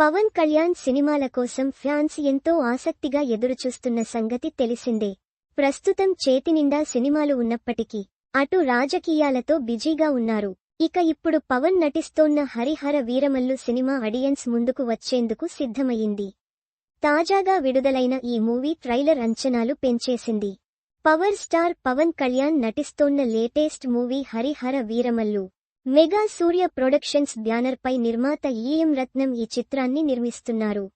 పవన్ కళ్యాణ్ సినిమాల కోసం ఫ్యాన్స్ ఎంతో ఆసక్తిగా ఎదురుచూస్తున్న సంగతి తెలిసిందే. ప్రస్తుతం చేతినిండా సినిమాలు ఉన్నప్పటికీ అటు రాజకీయాలతో బిజీగా ఉన్నారు. ఇక ఇప్పుడు పవన్ నటిస్తోన్న హరిహర వీరమల్లు సినిమా ఆడియన్స్ ముందుకు వచ్చేందుకు సిద్ధమయ్యింది. తాజాగా విడుదలైన ఈ మూవీ ట్రైలర్ అంచనాలు పెంచేసింది. Power star Pawan Kalyan నటిస్తోన్న latest movie Harihara Veeramallu. Mega Surya productions బ్యానర్పై నిర్మాత ఈఎం రత్నం ఈ చిత్రాన్ని నిర్మిస్తున్నారు.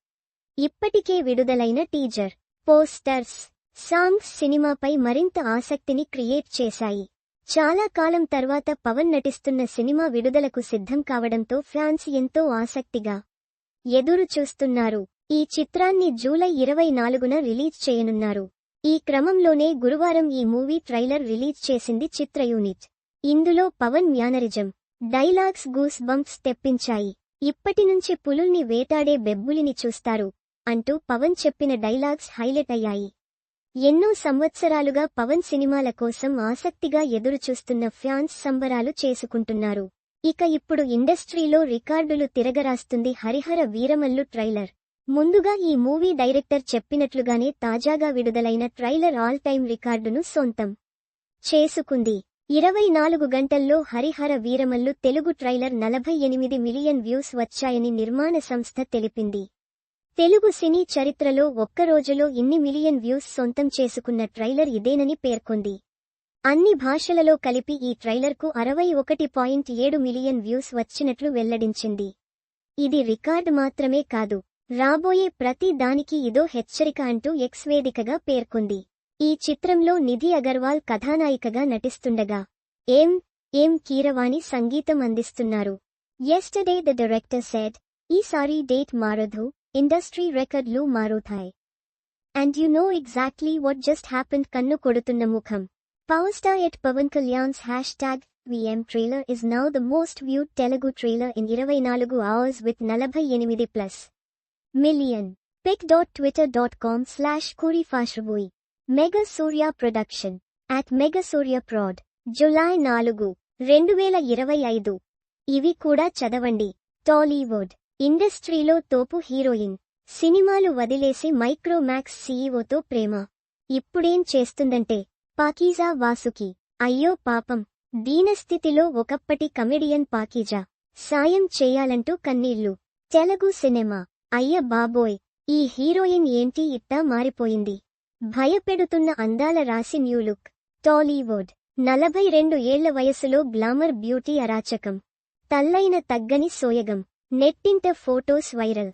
ఇప్పటికే విడుదలైన టీజర్ పోస్టర్స్ సాంగ్స్ సినిమాపై మరింత ఆసక్తిని క్రియేట్ చేశాయి. చాలా కాలం తర్వాత పవన్ నటిస్తున్న సినిమా విడుదలకు సిద్ధం కావడంతో ఫ్యాన్స్ ఎంతో ఆసక్తిగా ఎదురు చూస్తున్నారు. ఈ చిత్రాన్ని జూలై ఇరవై నాలుగున రిలీజ్ చేయనున్నారు. ఈ క్రమంలోనే గురువారం ఈ మూవీ ట్రైలర్ రిలీజ్ చేసింది చిత్ర యూనిట్. ఇందులో Pawan mannerism dialogues goose bumps తెప్పించాయి ఇప్పటినుంచి పులుల్ని వేటాడే బెబ్బులిని చూస్తారు అంటూ పవన్ చెప్పిన డైలాగ్స్ హైలైట్ అయ్యాయి. ఎన్నో సంవత్సరాలుగా పవన్ సినిమాల కోసం ఆసక్తిగా ఎదురుచూస్తున్న ఫ్యాన్స్ సంబరాలు చేసుకుంటున్నారు. ఇక ఇప్పుడు ఇండస్ట్రీలో రికార్డులు తిరగరాస్తుంది హరిహర వీరమల్లు ట్రైలర్. ముందుగా ఈ మూవీ డైరెక్టర్ చెప్పినట్లుగానే తాజాగా విడుదలైన ట్రైలర్ ఆల్ టైమ్ రికార్డును సొంతం చేసుకుంది. ఇరవై నాలుగు గంటల్లో హరిహర వీరమల్లు తెలుగు ట్రైలర్ నలభై ఎనిమిది మిలియన్ వ్యూస్ వచ్చాయని నిర్మాణ సంస్థ తెలిపింది. తెలుగు సినీ చరిత్రలో ఒక్కరోజులో ఇన్ని మిలియన్ వ్యూస్ సొంతం చేసుకున్న ట్రైలర్ ఇదేనని పేర్కొంది. అన్ని భాషలలో కలిపి ఈ ట్రైలర్కు అరవై ఒకటి పాయింట్ ఏడు మిలియన్ వ్యూస్ వచ్చినట్లు వెల్లడించింది. ఇది రికార్డ్ మాత్రమే కాదు రాబోయే ప్రతి దానికి ఇదో హెచ్చరిక అంటూ ఎక్స్ వేదికగా పేర్కొంది. ఈ చిత్రంలో నిధి అగర్వాల్ కథానాయికగా నటిస్తుండగా ఏం ఏం కీరవాణి సంగీతం అందిస్తున్నారు. ఎస్టర్డే ద డైరెక్టర్ సెడ్ ఈసారి డేట్ మారదు ఇండస్ట్రీ రికార్డ్లు మారుతాయి. And you know exactly what just happened కన్ను కొడుతున్న ముఖం. Power star at Pawan Kalyan's hashtag VM trailer is now the most viewed Telugu trailer in ఇరవై నాలుగు అవర్స్ విత్ నలభై ఎనిమిది plus million pic dot twitter dot com slash కూరిఫాష్రబోయి Mega Surya production at Mega Surya prod July నాలుగు రెండు వేల ఇరవై ఐదు. ఇవి కూడా చదవండి. టాలీవుడ్ ఇండస్ట్రీలో తోపు హీరోయిన్. సినిమాలు వదిలేసి మైక్రోమాక్స్ సీఈఓతో ప్రేమ. ఇప్పుడేం చేస్తుందంటే పాకీజా వాసుకి అయ్యో పాపం దీనస్థితిలో ఒకప్పటి కమెడియన్ పాకీజా. సాయం చేయాలంటూ కన్నీళ్ళు. తెలుగు సినిమా. అయ్య బాబోయ్ ఈ హీరోయిన్ ఏంటి ఇట్టా మారిపోయింది. భయపెడుతున్న అందాల రాసి న్యూలుక్ టాలీవుడ్. నలభై రెండు ఏళ్ళ వయసులో గ్లామర్ బ్యూటీ అరాచకం. తల్లైన తగ్గని సోయగం. నెట్టింట ఫోటోస్ వైరల్.